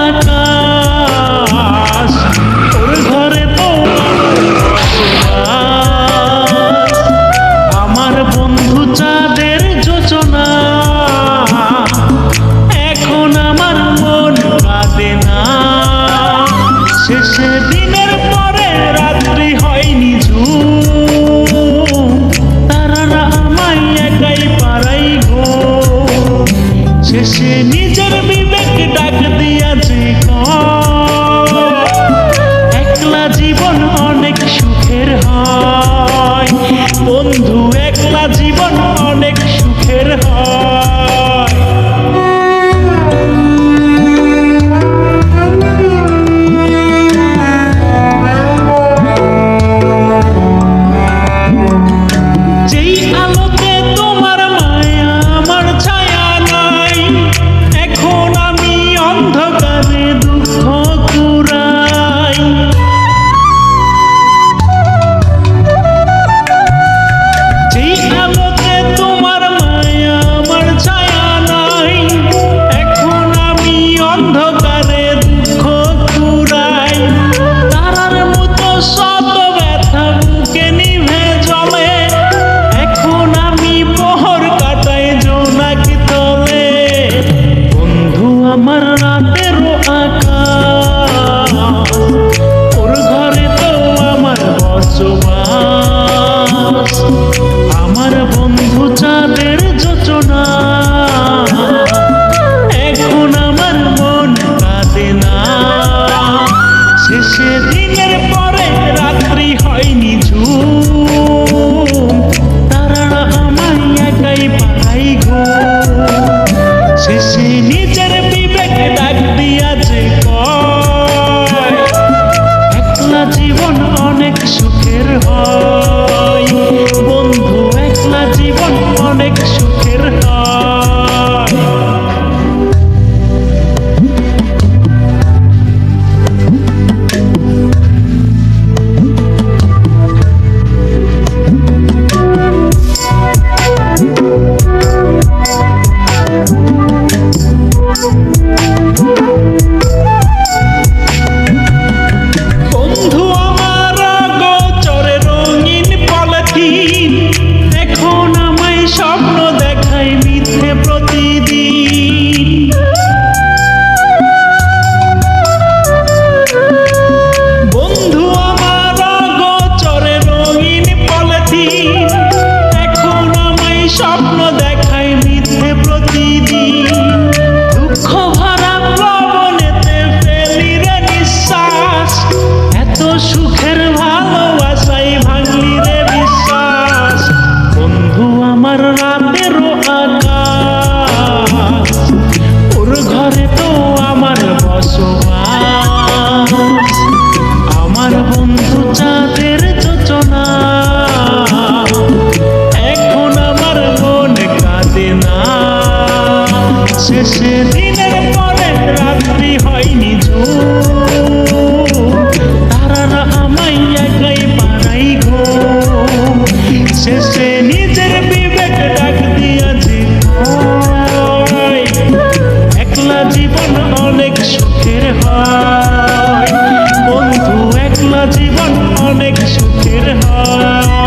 আকাশ তোর ঘরে আমার বন্ধু চাঁদের যোজনা এখন আমার মন কাঁদে না। শেষের শেষে দিনের পরে রাত্রি হয়নি তারারা আমায় একাই পারাই গো। শেষে নিজের বিবেক ডাক দিয়েছে একলা জীবন অনেক সুখের হয়। বন্ধু, একলা জীবন অনেক সুখের হয়।